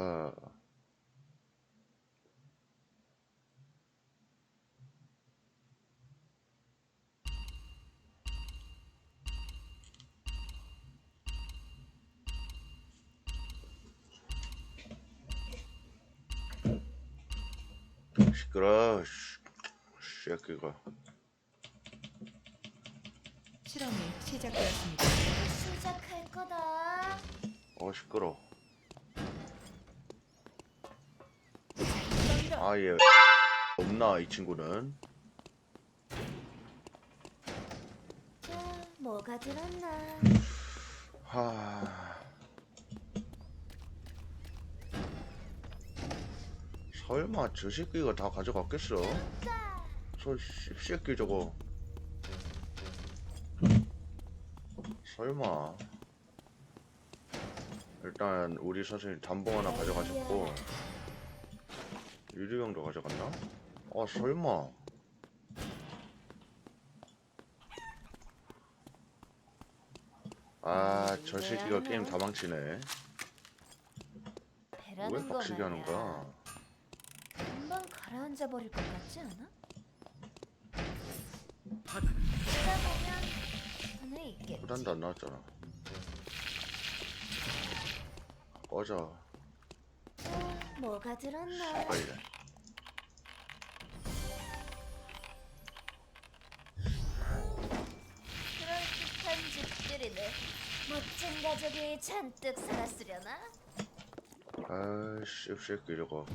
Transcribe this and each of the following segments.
아하. 시끄러, 씨, 새끼가. 실험이 시작되었습니다. 시작할 거다. 어 시끄러. 덤벼. 아예 없나 이 친구는? 자, 뭐가 들었나? 하. 설마 저 새끼가 다 가져갔겠어? 저 씹새끼 저거. 설마. 일단 우리 선생님 단봉 하나 가져가셨고 유리병도 가져갔나? 아 설마. 아저 새끼가 게임 다 망치네. 왜 배라는 거 빡치게 하는 말이야. 거야? 금방 가라앉아 버릴 것 같지 않아? 그러다 보면 손에 있겠지. 부단도 안 나왔잖아. 꺼져. 자, 뭐가 들었나? 빨리. 멋진 가족이 잔뜩 살았으려나? 아이씨, 새끼 저거.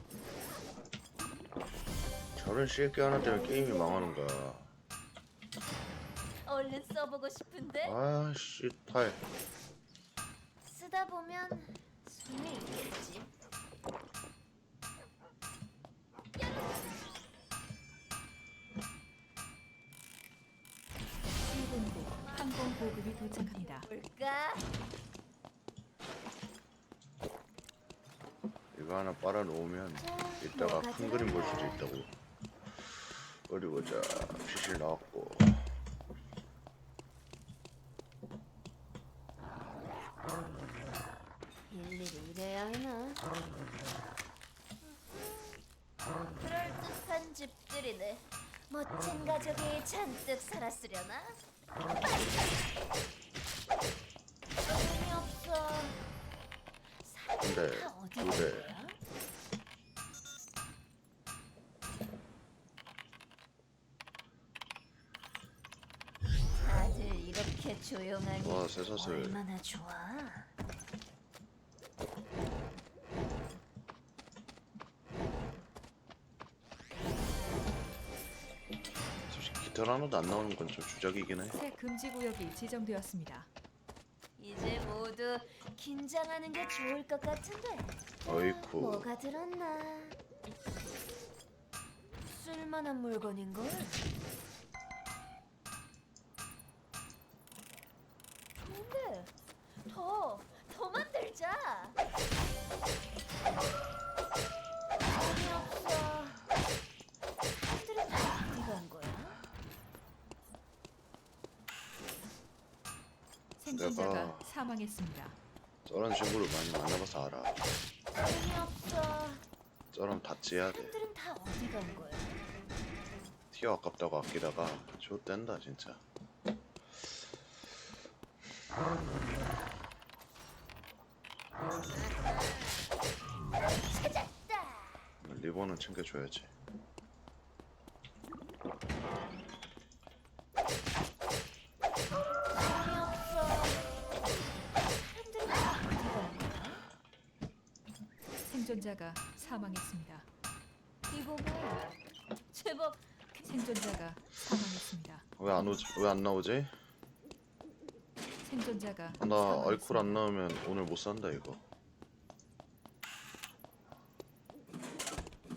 저런 새끼 하나 때문에 게임이 망하는 거야. 얼른 써보고 싶은데 아이씨, 타이. 쓰다 보면 손에 있겠지. 하나 빨아 놓으면 자, 이따가 큰 그림 볼 수도? 있다고. 어디 보자. 피실 나왔고. 일일이 이래야 하나? 그럴듯한 집들이네. 멋진 가족이 잔뜩 살았으려나? 사슬. 얼마나 좋아? 솔직히 깃털 하나도 안 나오는 건 좀 주작이긴 해. 새 금지 구역이 지정되었습니다. 이제 모두 긴장하는 게 좋을 것 같은데. 어이쿠. 뭐가 들었나? 쓸만한 물건인 걸. 더, 더 만들자. 재미없어. 사람들은 다 어디 간 거야? 생존자가 내가- 사망했습니다. 저런 친구를 많이 만나봐서 알아. 재미없어. 저런 다찌해야 돼. 사람들은 다 어디 간 거야? 티어 아깝다고 아끼다가 좆된다 진짜. 찾았다. 리본은 챙겨줘야지. 생존자가 사망했습니다. 이거 뭐? 제법 생존자가 사망했습니다. 왜 안 오지? 왜 안 나오지? 생존자가 나 사망했습니다. 얼쿨 안 나오면 오늘 못 산다 이거.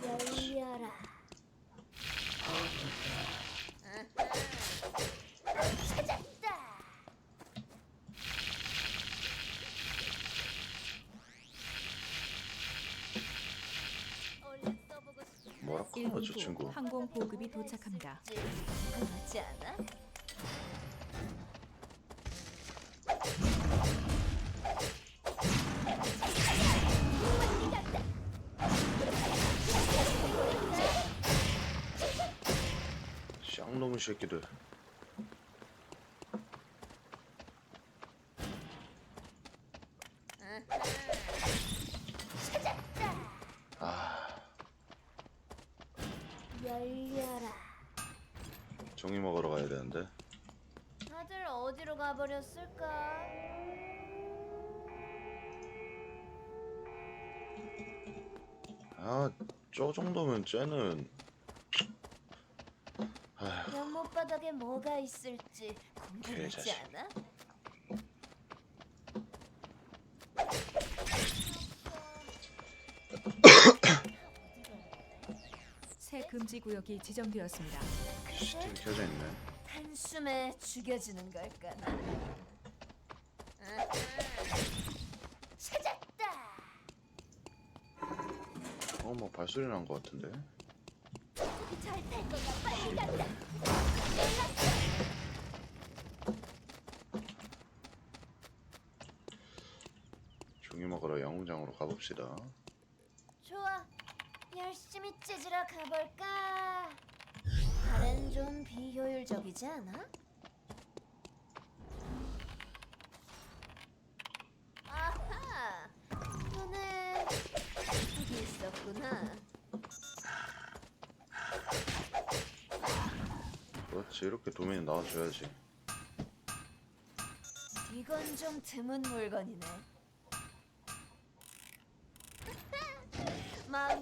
열려라. 찾았다. 얼른 써보고 싶어. 뭐라 카노 저 일본부 친구. 항공 보급이 도착합니다. 궁금하지 않아? 이놈의 새끼들. 아, 열려라. 종이 먹으러 가야 되는데. 다들 어디로 가버렸을까? 아, 저 정도면 쟤는 아휴, 연못바닥에 뭐가 있을지 궁금하지 개자식. 않아? 새 금지 구역이 지정되었습니다. 켜져 있네. 한숨에 죽여주는 걸까나? 아하. 찾았다. 어, 뭐 발소리 난 것 같은데. 잘탈 거야. 빨리 간다. 종이 양궁장으로 가봅시다. 좋아. 열심히 찢으러 가볼까? 다른 좀 비효율적이지 않아? 아하. 너네 여기 있었구나. 그렇지, 이렇게 도면이 나와줘야지. 이건 좀 드문 물건이네.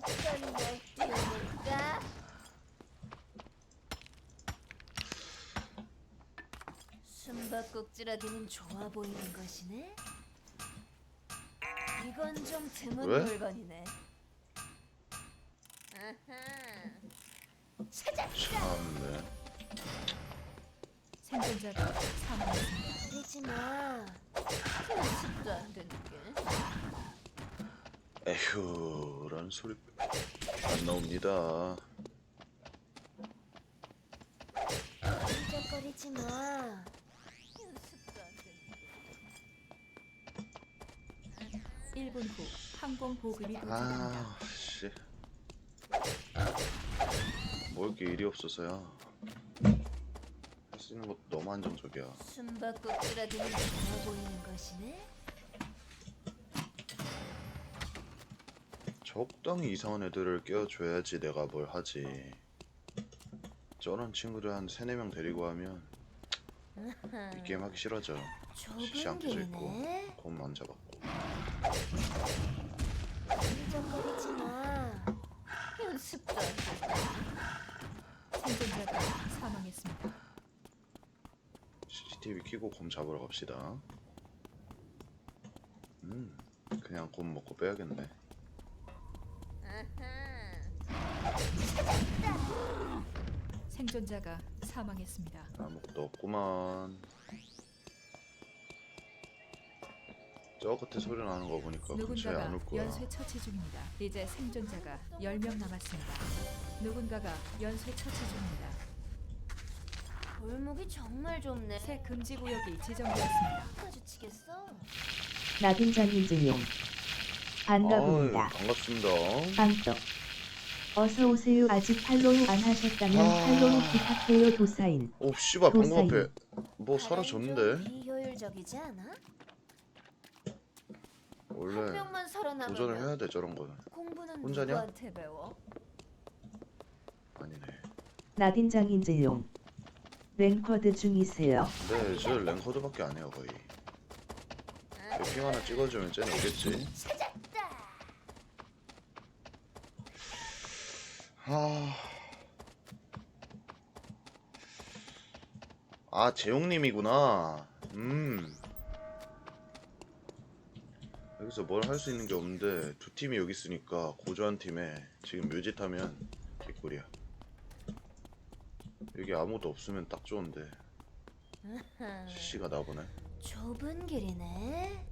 날 띄워볼까? 숨바꼭질하기는 좋아 보이는 것이네. 이건 좀 드문 왜? 물건이네. 아하. 찾았다. 참네. 생존자가 사망했습니다. 그러지 마. 연습도 안 되는 게. 에휴, 라는 소리 안 나옵니다. 끈적거리지 마. 연습도 안 되는 게. 1분 후 항공 보급이 도착합니다. 아, 씨. 뭐 이렇게 일이 없어서야. 할 수 있는 것도 너무 한정적이야. 숨바꼭질하기는 좋아 보이는 것이네. 적당히 이상한 애들을 껴줘야지 내가 뭘 하지. 저런 친구들 한 세네 명 데리고 하면 이 게임 하기 싫어져. 시시 좁은 안 켜져 있고 길이네. 돈만 잡았고. 끈적거리지 마. 연습도 안 되는 생존자가 사망했습니다. CCTV 켜고 곰 잡으러 갑시다. 음, 그냥 곰 먹고 빼야겠네. 생존자가 사망했습니다. 아무것도 없구만. 저 끝에 소리 나는 거 보니까 근처에 안 누군가가 올 거야. 연쇄 처치 중입니다. 이제 생존자가 10명 남았습니다. 누군가가 연쇄 처치 중입니다. 골목이 정말 좁네. 새 금지 구역이 지정되었습니다. 마주치겠어? 나빈장인 증용 반갑습니다. 아유, 반갑습니다. 빵떡 어서 오세요. 아직 팔로우 안 하셨다면 아. 팔로우 부탁해요. 도사인 오, 씨발 방금 도사인. 앞에 뭐 사라졌는데? 비효율적이지 않아? 한 원래 명만 살아남으면 도전을 해야 돼 저런 거는. 공부는 혼자냐? 누구한테 배워? 아니네. 나빈장인 증용 랭커드 중이세요. 네, 저 랭커드밖에 안 해요 거의. 핑 하나 찍어주면 쟤는 오겠지. 찾았다. 아, 아 재용님이구나. 음. 여기서 뭘 할 수 있는 게 없는데 두 팀이 여기 있으니까 고조한 팀에 지금 묘짓하면 개꿀이야. 여기 아무도 없으면 딱 좋은데. CC가 나보네. 좁은 길이네.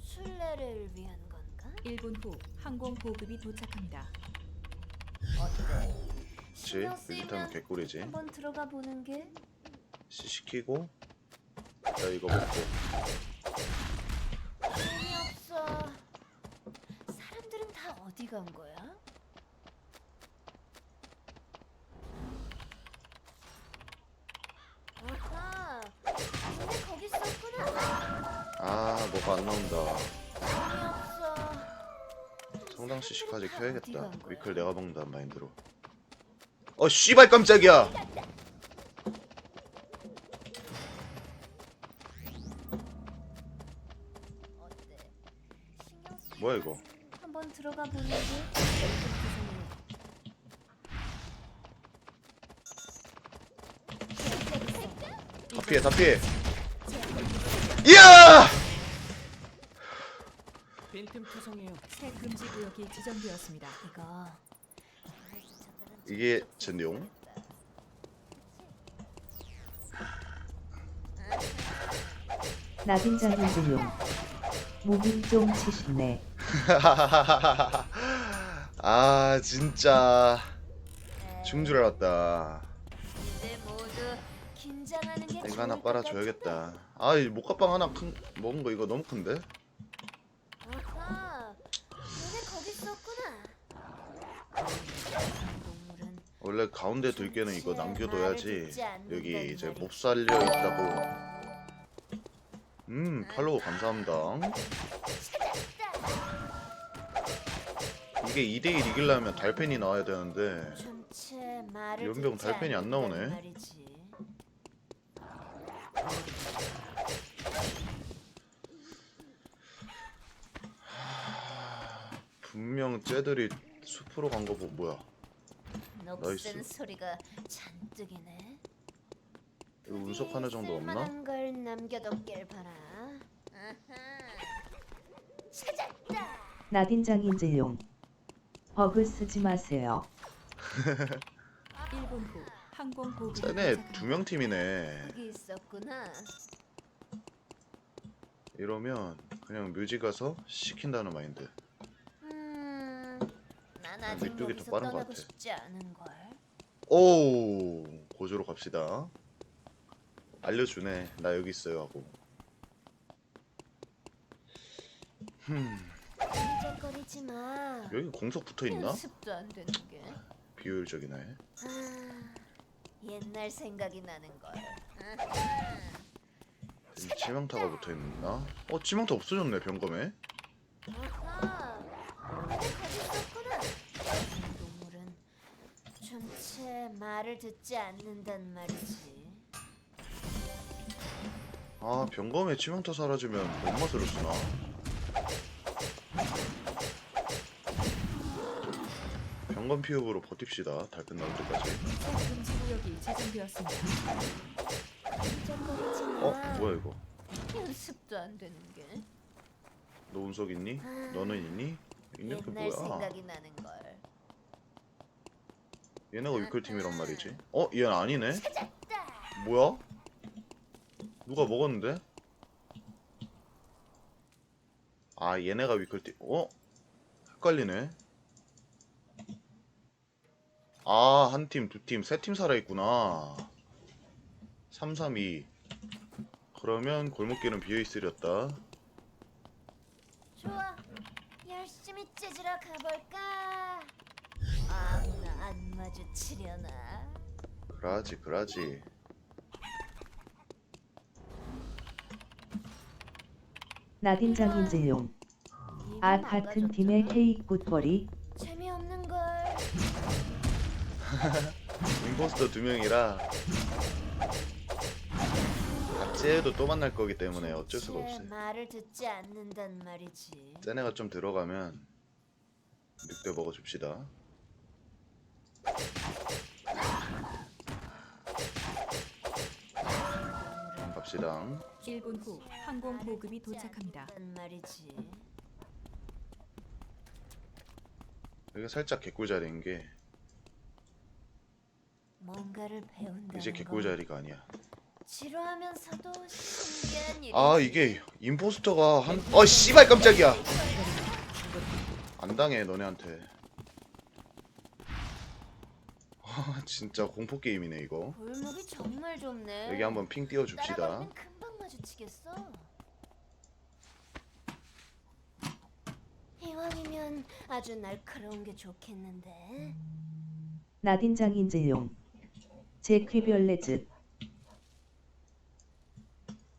순례를 위한 건가? 1분 후 항공 보급이 도착합니다. 그렇지 유기타면 개꿀이지 한번 들어가 보는 게 C 시키고 나 이거 먹고 재미없어. 사람들은 다 어디 간 거야? 아하, 근데 거기 있었구나. 아 뭐가 안 나온다 재미없어. 성당 CC까지 켜야겠다 위클 내가 먹는다 마인드로 어 씨발 깜짝이야. 뭐야 이거? 한번 들어가 보는 게. 다 피해 다 피해. 이야! 빈틈 투성이에요. 새 금지 구역이 지정되었습니다. 이거. 이게 제 내용? 나빈장인 조용. 무빙 좀 치시네. 아 진짜 죽는 줄 알았다. 이제 모두 긴장하는 게 이거 하나 좋을 것 빨아줘야겠다. 아이 목가방 하나 큰 먹은 거 이거 너무 큰데? 같아. 아하, 너네 거기 있었구나. 동물은 원래 가운데 들게는 이거 남겨둬야지. 여기 이제 못 살려 있다고. 음 팔로우 감사합니다. 이게 2대1 이기려면 달팬이 나와야 되는데 연병 달팬이 안 나오네. 분명 쟤들이 숲으로 간 거 보고 뭐야 녹슨 나이스. 소리가 잔뜩이네. 이거 운석 하나 정도 없나? 쓸만한 걸 남겨뒀길 바라. 아하. 찾았다. 나빈장인 조용. 버그 쓰지 마세요. 1분 후 항공 보급이 쟤네. 두 명 팀이네 여기 있었구나. 이러면 그냥 뮤지 가서 시킨다는 마인드 음, 난 아직 이쪽이 더 여기서 빠른 것 떠나고 같아. 싶지 않은 걸. 오 고조로 갑시다 알려주네 나 여기 있어요 하고 흠 마. 여기 공석 붙어있나? 연습도 안 되는 게. 비효율적이네 아, 옛날 생각이 나는 걸. 치명타가 붙어있나? 어 치명타 없어졌네 병검에 아하, 너네 거기 있었구나. 동물은 전체 말을 듣지 않는단 말이지. 아 병검에 치명타 사라지면 뭔 맛으로 쓰나? 병검 피흡으로 버팁시다 달끝 나올 때까지 새 금지 구역이 지정되었습니다. 어? 뭐야 이거 연습도 안 되는 게. 너 운석 있니? 너는 있니? 있는 게 옛날 뭐야 생각이 나는 걸. 얘네가 위클 팀이란 말이지 어? 얘는 아니네? 뭐야? 누가 먹었는데? 아 얘네가 위클팀 어? 헷갈리네 아 한 팀, 두 팀, 세 팀 살아있구나 3, 3, 2 그러면 골목길은 비어있으렸다 좋아. 열심히 찢으러 가볼까? 그라지 그라지 나빈장인 조용. 아 같은 팀의 헤이굿거리. 재미없는 걸. 임포스터 두 명이라 해도 또 만날 거기 때문에 어쩔 수가 제 없어요 말을 듣지 않는단 말이지. 쟤네가 좀 들어가면 늑대 먹어줍시다. 갑시다. 1분 후 항공 보급이 도착합니다. 단 말이지. 여기가 살짝 개꿀 자리인 게 뭔가를 배운다. 이제 개꿀 자리가 아니야. 지루하면서도 신기한 일이. 아 이게 임포스터가 한... 어 씨발 깜짝이야! 안 당해 너네한테. 아 진짜 공포 게임이네 이거. 골목이 정말 좁네. 여기 한번 핑 띄워 줍시다. 따라가면 금방 마주치겠어. 이왕이면 아주 날카로운 게 좋겠는데. 나빈장인 조용. 제 퀴별레즈.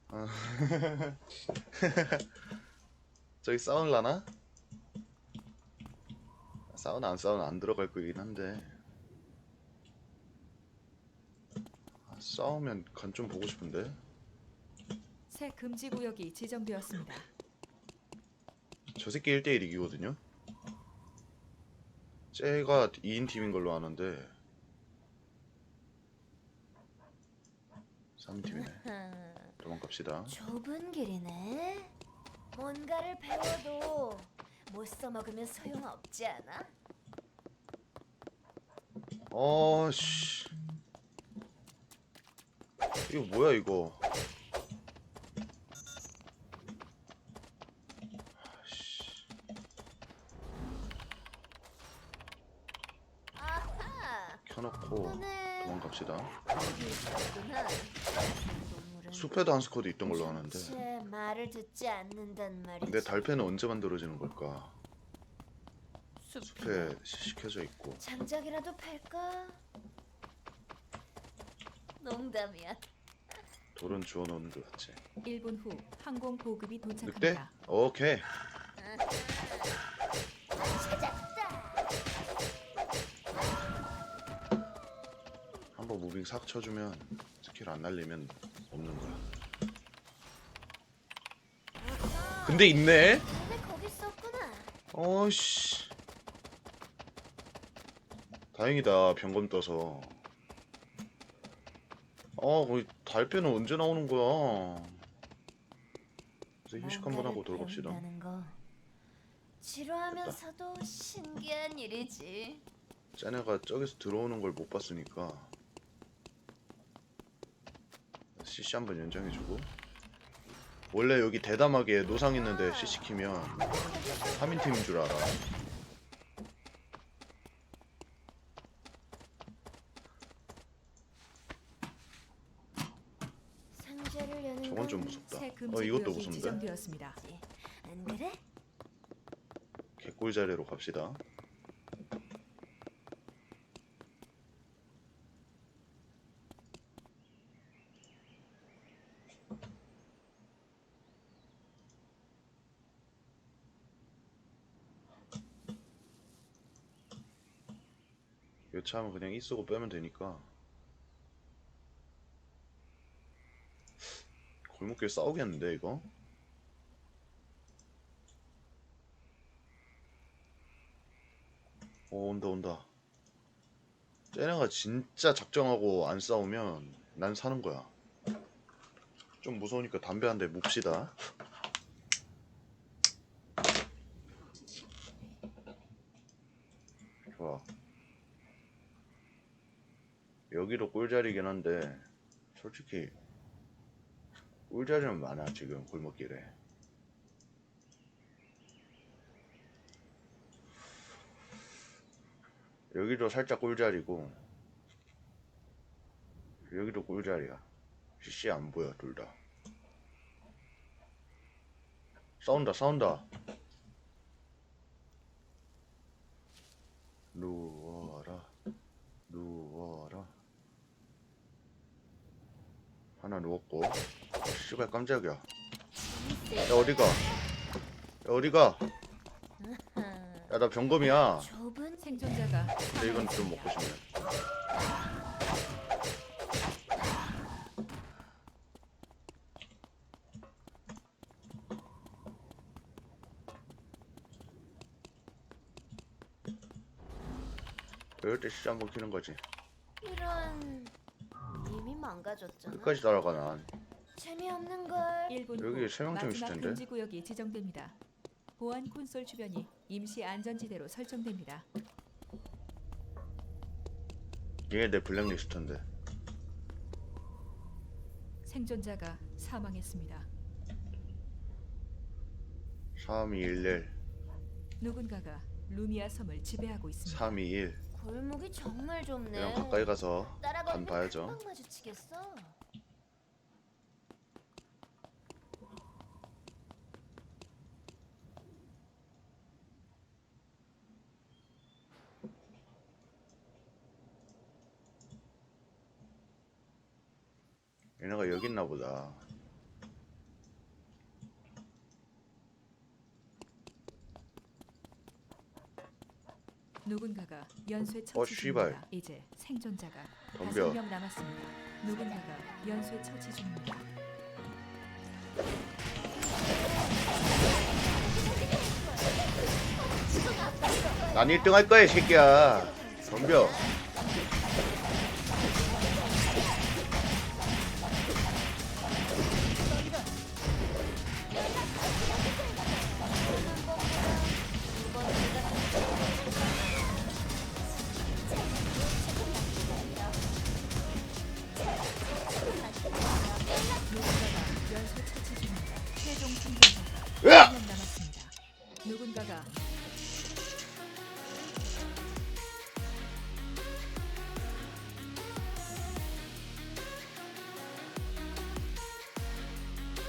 저기 싸울라나? 싸우나 안 싸우나 안 들어갈 거긴 한데 싸우면 간 좀 보고 싶은데 새 금지 구역이 지정되었습니다. 저 새끼 1대1 이기거든요 쟤가 2인 팀인 걸로 아는데 3인 팀이네 도망갑시다 좁은 길이네. 뭔가를 배워도 못 써먹으면 소용없지 않아? 어씨 이거 뭐야 이거. 켜놓고 도망갑시다 숲에도 한 스쿼드 있던 걸로 아는데 제 말을 듣지 않는단 말이지. 근데 달패는 언제 만들어지는 걸까 숲에 시켜져 있고 장작이라도 팔까? 농담이야. 돌은 주워놓는 것 같지 1분 후 항공 보급이 늑대? 도착합니다. 오케이 찾았다. 한번 무빙 싹 쳐주면 스킬 안 날리면 없는 거야 근데 있네 너네 거기 있었구나. 어씨 다행이다 병검 떠서 아 거기 달패는 언제 나오는 거야? 그래서 휴식 한번 하고 돌아갑시다. 배운다는 거. 지루하면서도 신기한 일이지. 쟤네가 저기서 들어오는 걸 못 봤으니까. CC 한번 연장해주고. 원래 여기 대담하게 노상 있는데 CC 키면 3인팀인 줄 알아 상자를 여는 저건 좀건 무섭다 새어 이것도 무섭네 지정되었습니다. 안 그래? 개꿀 자리로 갑시다 여차하면 그냥 이 쓰고 빼면 되니까 골목길 싸우겠는데 이거? 어 온다 온다. 쟤네가 진짜 작정하고 안 싸우면 난 사는 거야. 좀 무서우니까 담배 한 대 묵시다. 좋아. 여기도 꿀자리긴 한데 솔직히 꿀자리는 많아 지금 골목길에. 여기도 살짝 꿀자리고 여기도 꿀자리야. CC 안 보여 둘 다. 싸운다 싸운다. 누워라 누워라. 하나 누웠고 씨발 깜짝이야. 야 어디가? 야 어디가? 야 나 병검이야. 좁은 생존자가 근데 이건 좀. 먹고 싶네. 이럴 때 한번 키는 거지. 이런 이미 망가졌잖아. 끝까지 따라가 난 재미없는 걸. 1분 여기 후세 명쯤 있을 마지막 텐데. 금지 구역이 지정됩니다. 보안 콘솔 주변이 임시 안전지대로 설정됩니다. 얘내 블랙리스트인데 생존자가 사망했습니다. 3211 누군가가 루미아 섬을 지배하고 있습니다. 321 골목이 정말 좁네. 그냥 가까이 가서 따라가면 간 봐야죠 금방 마주치겠어. 얘네가 여기 있나 보다. 누군가가 연쇄 처치 중입니다. 어, 이제 생존자가 덤벼. 다섯 명 남았습니다. 누군가가 연쇄 처치 중입니다. 난 1등 할 거야, 새끼야. 덤벼.